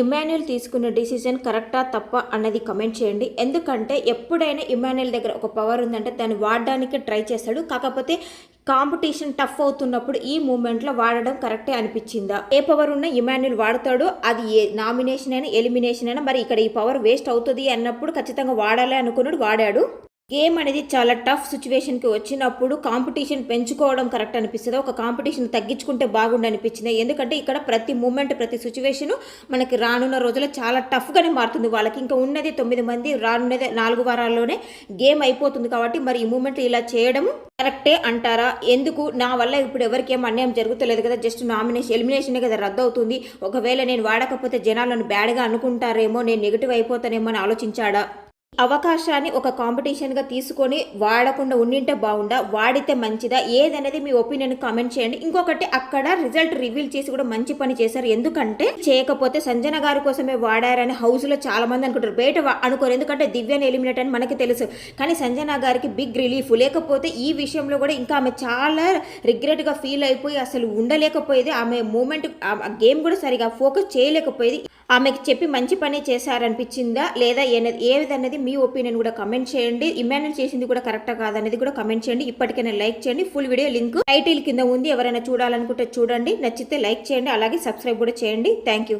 Emmanuel తీసుకున్న decision కరెక్టా తప్ప అన్నది కమెంట్ చేయండి. ఎందుకంటే ఎప్పుడైనా ఇమాన్యుల్ దగ్గర ఒక పవర్ ఉందంటే దాన్ని వాడడానికి ట్రై చేస్తాడు. కాకపోతే కాంపిటీషన్ టఫ్ అవుతున్నప్పుడు ఈ మూమెంట్లో వాడడం కరెక్టే అనిపించిందా? ఏ పవర్ ఉన్నా ఇమాన్యుల్ వాడతాడు. అది ఏ నామినేషన్ అయినా ఎలిమినేషన్ అయినా మరి ఇక్కడ ఈ పవర్ వేస్ట్ అవుతుంది అన్నప్పుడు ఖచ్చితంగా వాడాలి అనుకున్నాడు వాడాడు. గేమ్ అనేది చాలా టఫ్ సిచ్యువేషన్కి వచ్చినప్పుడు కాంపిటీషన్ పెంచుకోవడం కరెక్ట్ అనిపిస్తుంది. ఒక కాంపిటీషన్ తగ్గించుకుంటే బాగుండు అనిపించింది. ఎందుకంటే ఇక్కడ ప్రతి మూమెంట్ ప్రతి సిచ్యువేషన్ మనకి రానున్న రోజుల్లో చాలా టఫ్గానే మారుతుంది వాళ్ళకి. ఇంకా ఉన్నది తొమ్మిది మంది రానున్నది నాలుగు వారాల్లోనే గేమ్ అయిపోతుంది కాబట్టి మరి ఈ మూమెంట్ ఇలా చేయడం కరెక్టే అంటారా? ఎందుకు? నా వల్ల ఇప్పుడు ఎవరికి ఏం అన్యాయం జరుగుతలేదు కదా? జస్ట్ నామినేషన్ ఎలిమినేషన్ కదా రద్దు అవుతుంది ఒకవేళ నేను వాడకపోతే జనాలను బ్యాడ్గా అనుకుంటారేమో నేను నెగిటివ్ అయిపోతానేమో అని ఆలోచించాడా? అవకాశాన్ని ఒక కాంపిటీషన్గా తీసుకొని వాడకుండా ఉండింటే బాగుండా వాడితే మంచిదా? ఏదనేది మీ ఒపీనియన్ కామెంట్ చేయండి. ఇంకొకటి అక్కడ రిజల్ట్ రివీల్ చేసి కూడా మంచి పని చేశారు. ఎందుకంటే చేయకపోతే సంజన గారి కోసమే వాడారని హౌస్లో చాలా మంది అనుకుంటారు. బయట అనుకోరు. ఎందుకంటే దివ్యాని ఎలిమినేట్ అని మనకి తెలుసు. కానీ సంజన గారికి బిగ్ రిలీఫ్. లేకపోతే ఈ విషయంలో కూడా ఇంకా ఆమె చాలా రిగ్రెట్గా ఫీల్ అయిపోయి అసలు ఉండలేకపోయేది. ఆమె మూమెంట్ గేమ్ కూడా సరిగా ఫోకస్ చేయలేకపోయేది. ఆమెకి చెప్పి మంచి పని చేశారనిపించిందా? లేదా ఏన- ఏదన్నది మీ ఒపీనియన్ కూడా కమెంట్ చేయండి. ఇమాన్యుల్ చేసింది కూడా కరెక్టా కాదనేది కూడా కమెంట్ చేయండి. ఇప్పటికైనా లైక్ చేయండి. ఫుల్ వీడియో లింక్ టైటిల్ కింద ఉంది. ఎవరైనా చూడాలనుకుంటే చూడండి. నచ్చితే లైక్ చేయండి. అలాగే సబ్స్క్రైబ్ కూడా చేయండి. Thank you.